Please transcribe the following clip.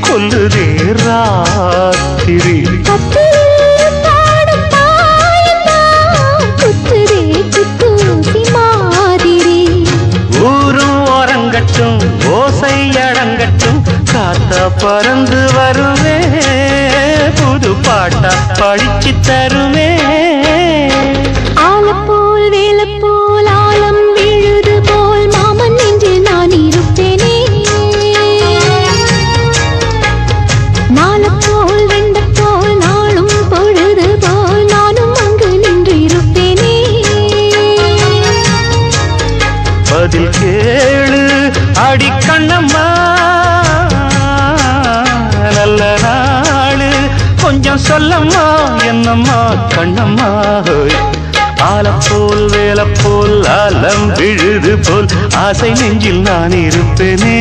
கொல்லுதே ராத்திரி ஊரும் அரங்கட்டும் ஓசை அடங்கட்டும் காத்தா பறந்து வருவே புது பாட்டா படிச்சு தருமே. பதில் கேளு அடிக்கண்ணம்மா நல்ல நாளு. கொஞ்சம் சொல்லம்மா என்னம்மா கண்ணம்மா. ஆலப்போல் வேலப்போல் ஆலம் விழுது போல். ஆசை நெஞ்சில் நான் இருப்பேனே.